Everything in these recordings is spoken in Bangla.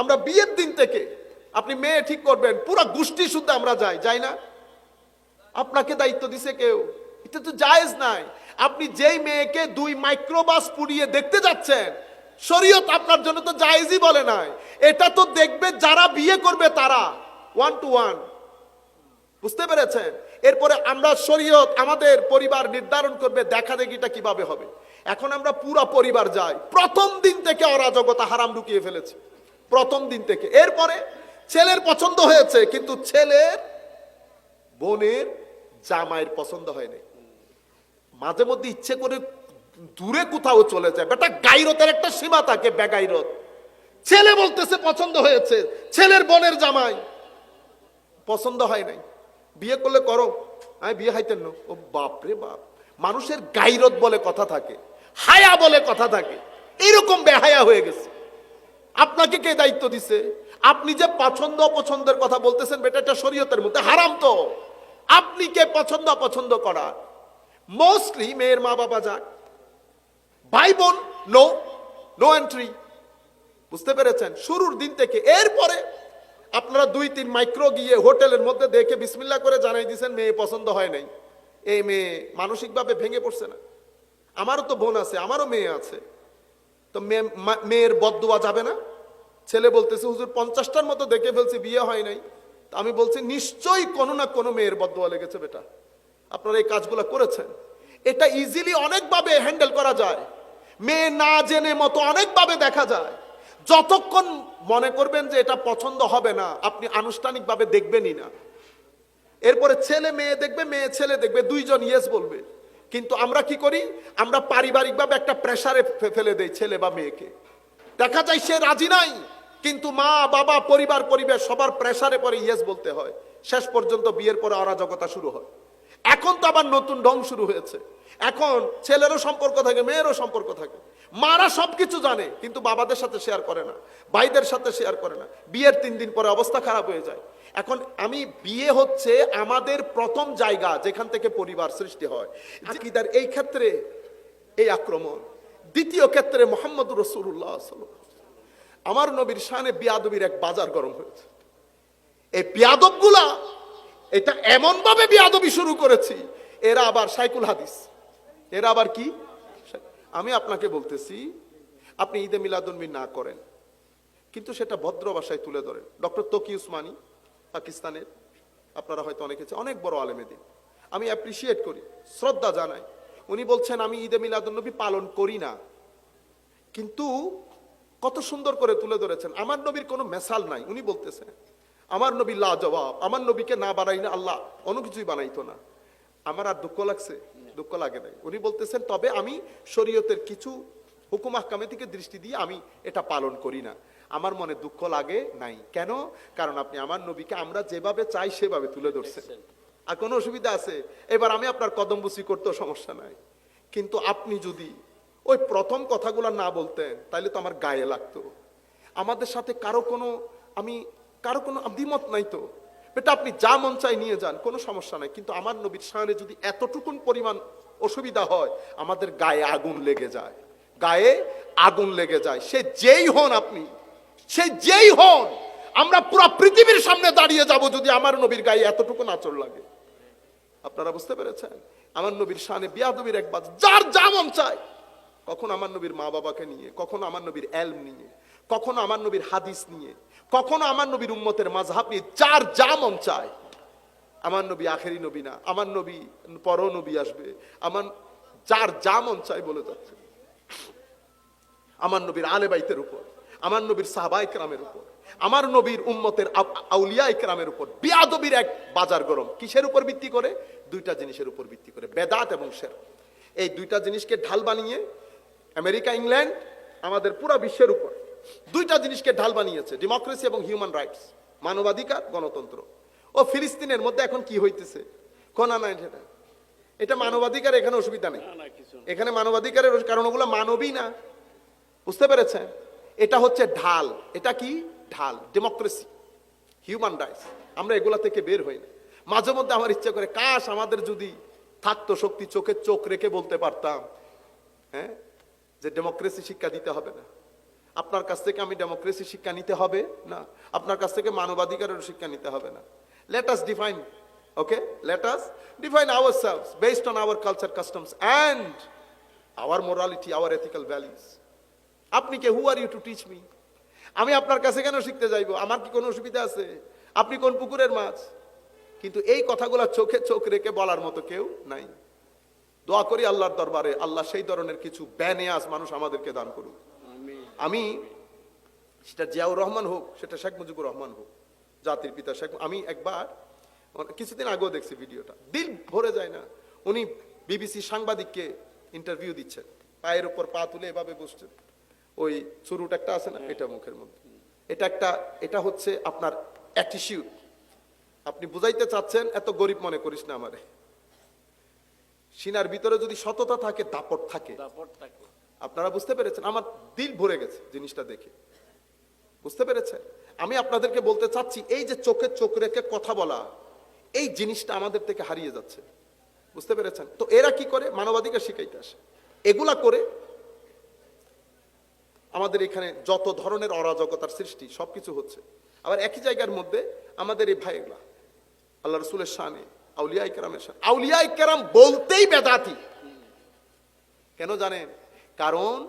আমরা বিয়ের দিন থেকে আপনি মেয়ে ঠিক করবেন, পুরো গোষ্ঠী শুদ্ধ আমরা যাই যাই না? আপনাকে দায়িত্ব দিছে কেউ? এটা তো জায়েজ নাই। আপনি যেই মেয়েকে দুই মাইক্রোবাস পুড়িয়ে দেখতে যাচ্ছেন, শরীয়ত আপনার জন্য তো জায়েজই বলে নাই। এটা তো দেখবে যারা বিয়ে করবে তারা ওয়ান টু ওয়ান বুঝতে পেরেছেন? এরপরে আমরা শরীয়ত, আমাদের পরিবার নির্ধারণ করবে দেখা দেখিটা কীভাবে হবে। এখন আমরা পুরো পরিবার যাই। প্রথম দিন থেকে অরাজকতা হারাম ঢুকিয়ে ফেলেছে। প্রথম দিন থেকে। এরপরে ছেলের পছন্দ হয়েছে, কিন্তু ছেলের বোনের জামাইয়ের পছন্দ হয়নি। মাঝে মধ্যে ইচ্ছে করে দূরে কোথাও চলে যায়। বেটা, গাইরতের একটা সীমা থাকে, বেগাইরত। ছেলে বলতেছে পছন্দ হয়েছে, ছেলের বোনের জামাই পছন্দ হয় নাই। বিয়ে করলে করো, আমি বিয়ে হাইতেন না। ও বাপ রে বাপ। মানুষের গাইরত বলে কথা থাকে, হায়া বলে কথা থাকে। এরকম বেহায়া হয়ে গেছে। আপনাকে কে দায়িত্ব দিছে? আপনি যে পছন্দ অপছন্দের কথা বলতেছেন, বেটা, এটা শরীয়তের মধ্যে হারাম তো। আপনি কে পছন্দ অপছন্দ করা মোস্টলি মেয়ের মা বাবা যাক ভাই বোন নো নো এন্ট্রি বুঝতে পেরেছেন? শুরুর দিন থেকে এরপরে আপনারা দুই, তিন মাইক্রো গিয়ে হোটেলের মধ্যে দেখে বিসমিল্লা করে জানাই দিয়েছেন, মেয়ে পছন্দ হয় নাই। এই মেয়ে মানসিকভাবে ভেঙে পড়ছে না। আমারও তো বোন আছে, আমারও মেয়ে আছে। তো মেয়ের বদুয়া যাবে না? ছেলে বলতেছে, হুজুর, পঞ্চাশটার মতো দেখে ফেলছি, বিয়ে হয় নাই। তো আমি বলছি, নিশ্চয়ই কোনো না কোনো মেয়ের বদুয়া লেগেছে বেটা। আপনারা এই কাজগুলো করেছেন। এটা ইজিলি অনেকভাবে হ্যান্ডেল করা যায়। মেয়ে না জেনে মতো অনেকভাবে দেখা যায়। যতক্ষণ মনে করবেন যে এটা পছন্দ হবে না, আপনি আনুষ্ঠানিকভাবে দেখবেনই না। এরপরে ছেলে মেয়ে দেখবে, মেয়ে ছেলে দেখবে, দুইজন ইয়েস বলবে। কিন্তু আমরা কি করি? আমরা পারিবারিকভাবে একটা প্রেশারে ফেলে দেই ছেলে বা মেয়েকে। দেখা যায় সে রাজি নাই। কিন্তু মা, বাবা, পরিবার, পরিবেশ, সবার প্রেসারে পরে ইয়েস বলতে হয়। শেষ পর্যন্ত বিয়ের পরে অরাজকতা শুরু হয়। এখন তো আবার নতুন ঢং শুরু হয়েছে। এখন ছেলেরও সম্পর্ক থাকে, মেয়েরও সম্পর্ক থাকে। মারা সবকিছু জানে, কিন্তু বাবাদের সাথে শেয়ার করে না, ভাইদের সাথে শেয়ার করে না। বিয়ের তিন দিন পরে অবস্থা খারাপ হয়ে যায়। এখন আমি, বিয়ে হচ্ছে আমাদের প্রথম জায়গা যেখান থেকে পরিবার সৃষ্টি হয়। এই ক্ষেত্রে এই আক্রমণ। দ্বিতীয় ক্ষেত্রে মোহাম্মদ রসুল্লাহ আমার নবীর শানে বিয়াদবির এক বাজার গরম হয়েছে। এই বিয়াদবগুলা, এটা এমন ভাবে বিয়াদবি শুরু করেছি, এরা আবার সাইকুল হাদিস। এরা আবার কি? আমি আপনাকে বলতেছি, আপনি ঈদে মিলাদুনবী না করেন, কিন্তু সেটা ভদ্র ভাষায় তুলে ধরেন। ডক্টর তকি উসমানী, পাকিস্তানের, আপনারা হয়তো অনেকে অনেক বড় আলেমেদিন আমি অ্যাপ্রিসিয়েট করি, শ্রদ্ধা জানাই। উনি বলছেন, আমি ঈদে মিলাদুন্নবী পালন করি না, কিন্তু কত সুন্দর করে তুলে ধরেছেন। আমার নবীর কোনো মেসাল নাই উনি বলতেছেন আমার নবী লা জবাব আমার নবীকে না বানাই না আল্লাহ অন্য কিছুই বানাইতো না। আমার আর দুঃখ লাগছে দুঃখ লাগে নাই। উনি বলতেছেন তবে আমি শরীয়তের কিছু হুকুম আহকামে থেকে দৃষ্টি দিয়ে আমি এটা পালন করি না। আমার মনে দুঃখ লাগে নাই। কেন? কারণ আপনি আমার নবীকে আমরা যেভাবে চাই সেভাবে তুলে ধরছেন। আর কোনো অসুবিধা আছে? এবার আমি আপনার কদম বুসি করতেও সমস্যা নাই। কিন্তু আপনি যদি ওই প্রথম কথাগুলো না বলতেন তাহলে তো আমার গায়ে লাগতো। আমাদের সাথে কারও কোনো, আমি, কারও কোনো দ্বিমত নাই তো। বেটা, আপনি যা মন চাই নিয়ে যান, কোনো সমস্যা নাই। কিন্তু আমার নবীর সামনে যদি এতটুকুন পরিমাণ অসুবিধা হয়, আমাদের গায়ে আগুন লেগে যায়। গায়ে আগুন লেগে যায়। সে যেই হন আপনি, সে যেই হন, আমরা পুরো পৃথিবীর সামনে দাঁড়িয়ে যাব যদি আমার নবীর গায়ে এতটুকু নাচর লাগে। আপনারা বুঝতে পেরেছেন? আমার নবীর শানে বিয়াদবির এক বাজ, যার যা মন চায় কখন আমার নবীর মা বাবাকে নিয়ে, কখনো আমার নবীর এলম নিয়ে, কখনো আমার নবীর হাদিস নিয়ে, কখনো আমার নবীর উম্মতের মাঝহাব নিয়ে যার যা মন চায়। আমার নবী আখেরি নবী না, আমার নবী পর নবী আসবে, আমার যার যা মন চায় বলে যাচ্ছে। আমার নবীর আলে বাইতের উপর, আমার নবীর সাহাবা ইকরামের উপর, আমার নবীর উম্মতের আউলিয়া ইকরামের উপর, বিয়াদবির এক বাজার গরম। কিসের উপর ভিত্তি করে? দুইটা জিনিসের উপর ভিত্তি করে, বেদাত এবং শের এই দুইটা জিনিসকে ঢাল বানিয়ে আমেরিকা ইংল্যান্ড আমাদের পুরো বিশ্বের উপর দুইটা জিনিসকে ঢাল বানিয়েছে ডেমোক্রেসি এবং হিউম্যান রাইটস মানবাধিকার গণতন্ত্র। ও ফিলিস্তিনের মধ্যে এখন কি হইতেছে? কোনা নাই সেটা এটা মানবাধিকার এখানে অসুবিধা নেই। এখানে মানবাধিকারের কারণ ওগুলো মানবই না। বুঝতে পেরেছেন? এটা হচ্ছে ঢাল। এটা কি? ঢাল। ডেমোক্রেসি হিউম্যান রাইটস আমরা এগুলা থেকে বের হই না। মাঝে মধ্যে আমার ইচ্ছা করে কাশ আমাদের যদি থাকতো শক্তি চোখে চোখ রেখে বলতে পারতাম। হ্যাঁ? যে ডেমোক্রেসি শিক্ষা দিতে হবে না। আপনার কাছ থেকে আমি ডেমোক্রেসি শিক্ষা নিতে হবে না। আপনার কাছ থেকে মানবাধিকারের শিক্ষা নিতে হবে না। Let us define okay let us define our selves based on our culture customs and our morality our ethical values আপনি কে? Who are you to teach me আমি আপনার কাছে কেন শিখতে যাইবো? আমার কি কোনো অসুবিধা আছে? আপনি কোন পুকুরের মাছ? কিন্তু এই কথাগুলো চোখে চোখ রেখে বলার মতো কেউ নাই। দোয়া করি আল্লাহর দরবারে, আল্লাহ সেই ধরনের কিছু ব্যানিয়াস মানুষ আমাদেরকে দান করুক। আমি সেটা জিয়াউর রহমান হোক, সেটা শেখ মুজিবুর রহমান হোক, জাতির পিতা শেখ আমি একবার কিছুদিন আগেও দেখছি ভিডিওটা। দিল ভরে যায় না। উনি বিবিসি সাংবাদিককে ইন্টারভিউ দিচ্ছেন। পায়ের উপর পা তুলে এভাবে বসছেন। ওই চুরুট একটা আছে না, এটা মুখের মধ্যে। এটা একটা, এটা হচ্ছে আপনার অ্যাটিটিউড আপনি বুঝাইতে চাচ্ছেন, এত গরিব মনে করিস না আমারে। সিনার ভিতরে যদি সততা থাকে দাপট থাকে। আপনারা বুঝতে পেরেছেন? আমার দিল ভরে গেছে জিনিসটা দেখে। বুঝতে পেরেছেন? আমি আপনাদেরকে বলতে চাচ্ছি এই যে চোখে চোখ রেখে কথা বলা এই জিনিসটা আমাদের থেকে হারিয়ে যাচ্ছে। বুঝতে পেরেছেন? তো এরা কি করে? মানবাধিকার শিখাইতে আসে। এগুলা করে আমাদের এখানে যত ধরনের অরাজকতার সৃষ্টি সবকিছু হচ্ছে। আবার একই জায়গার মধ্যে আমাদের এই ভাইগুলা আল্লাহ রসুলের শানে আউলিয়া কেরামের শান আউলিয়া কেরাম বলতেই বেদাতি। কেন জানেন? কারণ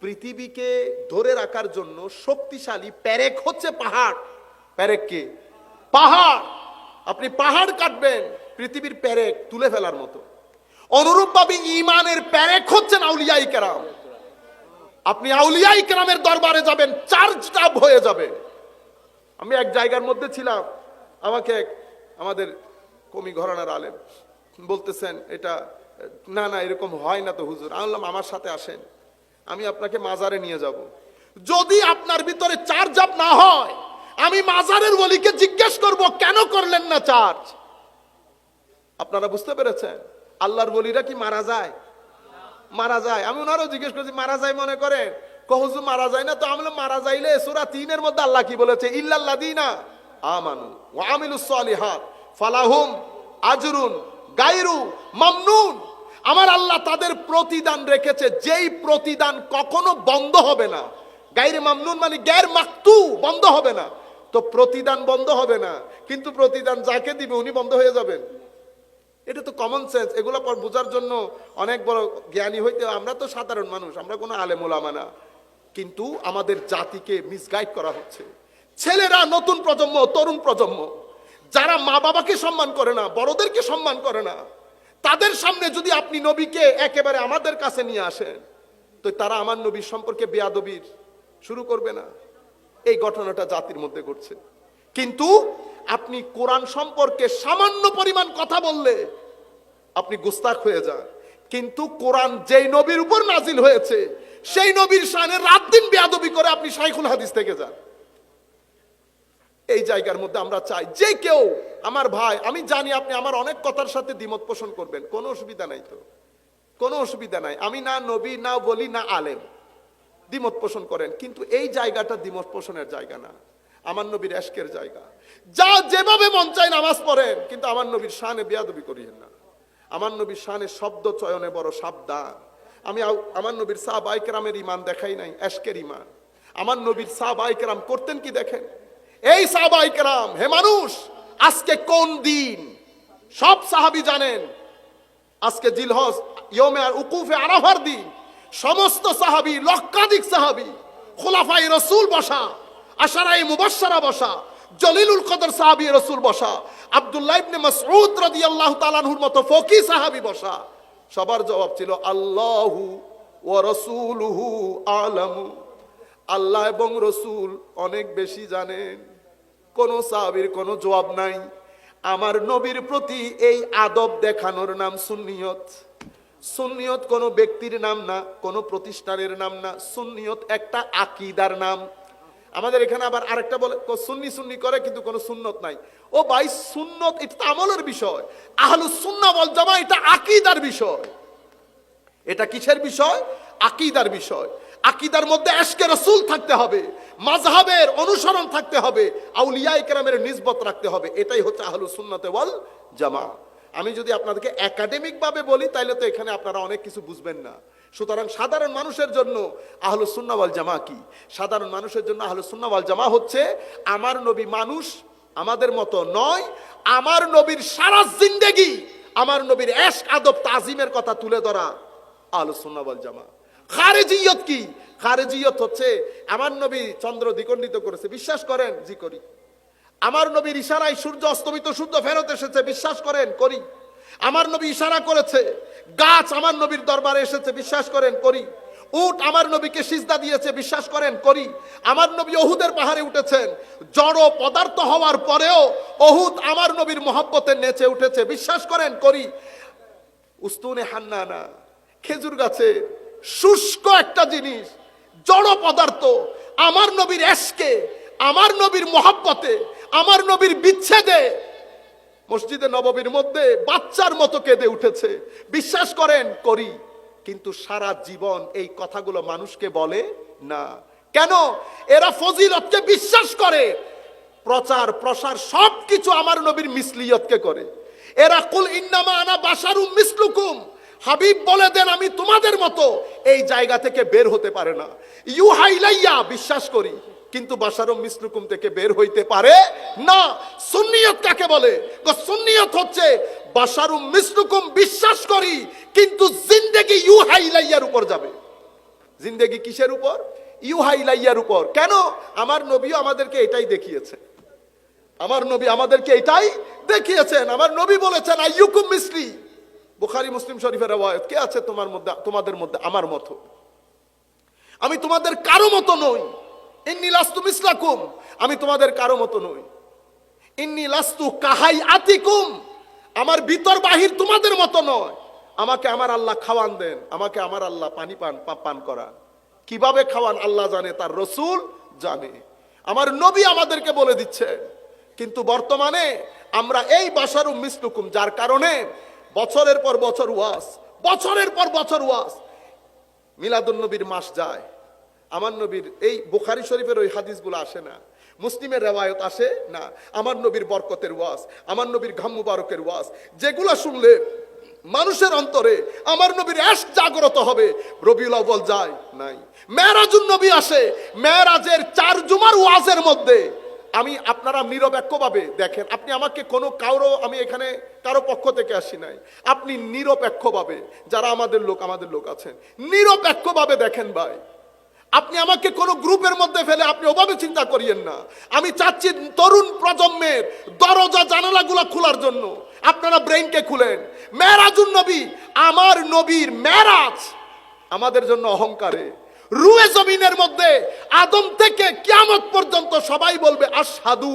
পৃথিবীকে ধরে রাখার জন্য শক্তিশালী প্যারেক হচ্ছে পাহাড়। প্যারেক কে? পাহাড়। আপনি পাহাড় কাটবেন পৃথিবীর প্যারেক তুলে ফেলার মতো। অনুরূপভাবে ইমানের প্যারেক হচ্ছেন আউলিয়াই কেরাম। আপনি আউলিয়াই কেরামের দরবারে যাবেন চার্জ হয়ে যাবে। আমি এক জায়গার মধ্যে ছিলাম। আমাকে আমাদের কমি ঘরানার আলেম। বলতেছেন, এটা, না না, এরকম হয় না তো হুজুর। আমি বললাম, আমার সাথে আসেন। আমি আপনাকে মাজারে নিয়ে যাব। যদি আপনার ভিতরে চার্জ আপ না হয়, আমি মাজারের বলিকে জিজ্ঞেস করব, কেন করলেন না চার্জ আপনারা বুঝতে পেরেছেন? আল্লাহর বলিরা কি মারা যায়? মারা যায়। আমি ওনারও জিজ্ঞেস করছি, মারা যায় মনে করেন? কহজু মারা যায় না। তো আমি মারা যাইলে সুরা তিনের মধ্যে আল্লাহ কি বলেছে? ইল্লাল্লাদিনা আমানু ওয়া আমিলুস সালিহাত। ফালাহুম আজরুন গাইরু মামনুন। আমার আল্লাহ তাদের প্রতিদান রেখেছে, যেই প্রতিদান কখনো বন্ধ হবে না। গাইরে মামনুন মানে গ্যার মাকতু, বন্ধ হবে না। তো প্রতিদান বন্ধ হবে না, কিন্তু প্রতিদান যাকে দিবে উনি বন্ধ হয়ে যাবেন। এটা তো কমন সেন্স এগুলো পর বোঝার জন্য অনেক বড় জ্ঞানী হইতে আমরা তো সাধারণ মানুষ, আমরা কোনো আলেম ওলামা না। কিন্তু আমাদের জাতিকে মিসগাইড করা হচ্ছে। ছেলেরা নতুন প্রজন্ম, তরুণ প্রজন্ম যারা মা বাবাকে সম্মান করে না, বড়দেরকে সম্মান করে না, তাদের সামনে যদি আপনি নবীকে একেবারে আমাদের কাছে নিয়ে আসেন, তো তারা আমার নবীর সম্পর্কে বেয়াদবির শুরু করবে না। এই ঘটনাটা জাতির মধ্যে ঘটছে। কিন্তু আপনি কোরআন সম্পর্কে সামান্য পরিমাণ কথা বললে আপনি গুস্তাক হয়ে যান। কিন্তু কোরআন যেই নবীর উপর নাজিল হয়েছে, সেই নবীর শানে রাত দিন বেয়াদবি করে আপনি শাইখুল হাদিস থেকে যান। এই জায়গার মধ্যে আমরা চাই। যে কেউ, আমার ভাই, আমি জানি আপনি আমার অনেক কথার সাথে দ্বিমত পোষণ করবেন। কোনো অসুবিধা নাই তো। কোনো অসুবিধা নাই। আমি না নবী, না বলি, না আলেম। দ্বিমত পোষণ করেন। কিন্তু এই জায়গাটা দ্বিমত পোষণের জায়গা না। আমার নবীর এশকের জায়গা। যা যেভাবে মন চায় নামাজ পড়েন, কিন্তু আমার নবীর শানে বেয়াদবি করিয়েন না। আমার নবীর শানে শব্দ চয়নে বড় সাবধান। আমি আমার নবীর সাহ বাইকেরামের ইমান দেখাই নাই, এশকের ইমান আমার নবীর সাহ বাইকেরাম করতেন কি দেখেন? এই সাহ বাইকেরাম হে মানুষ, আজকে কোন দিন? সব সাহাবি জানেন, আজকে জিলহজ ইয়মে আর উকুফে আরাফার দিন। সমস্ত সাহাবি, লক্ষাধিক সাহাবি খোলাফাই রসুল বসা আশারাই মুবাশশারা বসা, জলিলুল কদর সাহাবি রসুল বসা, আব্দুল্লাহ ইবনে মাসউদ রাদিয়াল্লাহু তাআলার মতো ফকি সাহাবি বসা। সবার জবাব ছিল, আল্লাহু ওয়া রাসূলুহু আলামু। আল্লাহ এবং রসুল অনেক বেশি জানেন। কোন সাহাবীর কোনো জবাব নাই। আমার নবীর প্রতি এই আদব দেখানোর নাম সুন্নিয়ত। সুন্নিয়ত কোনো ব্যক্তির নাম না, কোনো প্রতিষ্ঠানের নাম না। সুন্নিয়ত একটা আকিদার নাম। আমাদের এখানে আবার আরেকটা বলে সুন্নি সুন্নি করে কিন্তু কোনো সুন্নত নাই। ও ভাই, সুন্নত এটা তো আমলের বিষয়। আহলু সুন্না বল জামা এটা আকিদার বিষয়। এটা কিসের বিষয়? আকিদার বিষয়। আকিদার মধ্যে এশকে রসুল থাকতে হবে, মাযহাবের অনুসরণ থাকতে হবে আউলিয়া ইকরামের নিসবত রাখতে হবে। এটাই হচ্ছে আহলু সুন্নতে ওয়াল জামা। আমি যদি আপনাদেরকে একাডেমিক ভাবে বলি, তাইলে তো এখানে আপনারা অনেক কিছু বুঝবেন না। সুতরাং সাধারণ মানুষের জন্য আহলু সুন্নাওয়াল জামা কি? সাধারণ মানুষের জন্য আহলু সুন্নাওয়াল জামা হচ্ছে, আমার নবী মানুষ আমাদের মতো নয়, আমার নবীর সারা জিন্দেগি, আমার নবীর এশ আদব তাজিমের কথা তুলে ধরা আহলু সুন্নাওয়াল জামা। খারেজিয়ত কি? খারেজিয়ত হচ্ছে, আমার নবী চন্দ্র দ্বিখণ্ডিত করেছে, বিশ্বাস করেন? জি, করি। আমার নবীর ইশারায় সূর্য অস্তমিত, সূর্য ফেরত এসেছে, বিশ্বাস করেন? করি। আমার নবী ইশারা করেছে, গাছ আমার নবীর দরবারে এসেছে, বিশ্বাস করেন? করি। উট আমার নবীকে সিজদা দিয়েছে, বিশ্বাস করেন? করি। আমার নবী অহুদের পাহাড়ে উঠেছেন, জড় পদার্থ হওয়ার পরেও অহুদ আমার নবীর মহব্বতে নেচে উঠেছে, বিশ্বাস করেন? করি। উস্তুনে হান্নানা, খেজুর গাছের শুষ্ক একটা জিনিস, জড় পদার্থ। আমার নবীর এসকে, আমার নবীর মহাব্বতে, আমার নবীর বিচ্ছেদে। মসজিদে নববীর মধ্যে বাচ্চার মতো কেঁদে উঠেছে। বিশ্বাস করেন, করি। কিন্তু সারা জীবন এই কথাগুলো মানুষকে বলে না। কেন? এরা ফজিলতকে বিশ্বাস করে। প্রচার, প্রসার সবকিছু আমার নবীর মিসলিয়তকে করে। এরা, কুল ইন্নামা আনা বাসারুম মিসলুকুম। হাবিব বলে দেন, আমি তোমাদের মতো এই জায়গা থেকে বের হতে পারে না। ইউ হাইলাইয়া বিশ্বাস করি, কিন্তু বাসারুম মিসলুকুম থেকে বের হইতে পারে না। সুন্নিয়ত কাকে বলে? সুন্নিয়ত হচ্ছে বাসারুম মিসলুকুম, বিশ্বাস করি, কিন্তু জিন্দেগি ইউ হাইলাইয়ার উপর যাবে। জিন্দেগি কিসের উপর? ইউ হাইলাইয়ার উপর। কেন? আমার নবীও আমাদেরকে এটাই দেখিয়েছে। আমার নবী আমাদেরকে এটাই দেখিয়েছেন। আমার নবী বলেছেন, আইয়ুকুম মিসলি। বুখারি, মুসলিম শরীফের রওয়ায়াত। কে আছে তোমার মধ্যে, তোমাদের মধ্যে? আমার মতো। আমি তোমাদের কারও মতো নই। ইন্নি লাস্তু মিসলাকুম। আমি তোমাদের কারও মতো নই। ইন্নি লাস্তু কাহাই আতিকুম আমার ভিতর বাহির তোমাদের মতো নয়। আমাকে আমার আল্লাহ খাওয়ান দেন। আমাকে আমার আল্লাহ পানি পান পান করা কীভাবে খাওয়ান আল্লাহ জানে, তার রসুল জানে। আমার নবী আমাদেরকে বলে দিচ্ছে। কিন্তু বর্তমানে আমরা এই বাসারু মিসলুকুম, যার কারণে বছরের পর বছর ওয়াস, বছরের পর বছর ওয়াস। মিলাদুন নবীর মাস যায়, আমার নবীর এই বুখারি শরীফের ওই হাদিসগুলো আসে না, মুসলিমের রেওয়ায়ত আসে না, আমার নবীর বরকতের ওয়াজ আমার নবীর ঘাম মুবারকের ওয়াজ যেগুলো শুনলে মানুষের অন্তরে আমার নবীর অ্যাশ জাগ্রত হবে, রবিউল আউ্বাল যায় নাই। মেরাজুন নবী আসে, মেরাজের চার জুমার ওয়াজের মধ্যে। আমি, আপনারা নিরপেক্ষভাবে দেখেন, আপনি আমাকে কোনো কারও, আমি এখানে কারও পক্ষ থেকে আসি নাই। আপনি নিরপেক্ষভাবে, যারা আমাদের লোক আমাদের লোক আছেন, নিরপেক্ষভাবে দেখেন ভাই। আপনি আমাকে কোন গ্রুপের মধ্যে ফেলে আপনি ওভাবে চিন্তা করিয়েন না। আমি চাচ্ছি তরুণ প্রজন্মের দরজা জানালাগুলো খোলার জন্য। আপনারা ব্রেইনকে খুলেন। মেরাজুন নবী, আমার নবীর মেরাজ আমাদের জন্য অহংকারে। রুয়ে জমিনের মধ্যে আদম থেকে কিয়ামত পর্যন্ত সবাই বলবে আসাদু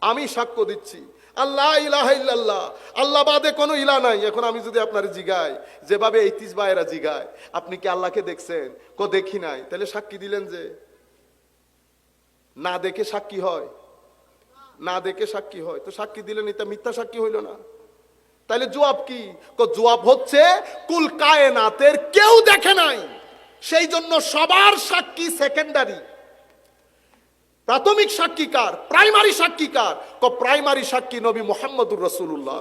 আমি সাক্ষ্য দিচ্ছি। আল্লাহ ইলাহ ইল্লাল্লাহ। আল্লাহ বাদে কোনো ইলা নাই। এখন আমি যদি আপনার জিগাই, যেভাবে এই তিস ভাইয়েরা জিগায়, আপনি কি আল্লাহকে দেখছেন? কো দেখি নাই। তাহলে সাক্ষী দিলেন যে, না দেখে সাক্ষী হয়। না দেখে সাক্ষী হয়। তো সাক্ষী দিলেন, এটা মিথ্যা সাক্ষী হইল না। তাহলে জবাব কি? জবাব হচ্ছে, কুল কায়নাতের কেউ দেখে নাই। সেই জন্য সবার সাক্ষী সেকেন্ডারি প্রাথমিক সাক্ষী কার? প্রাইমারি সাক্ষী কার? ক প্রাইমারি সাক্ষী নবী মোহাম্মদুর রসুল্লাহ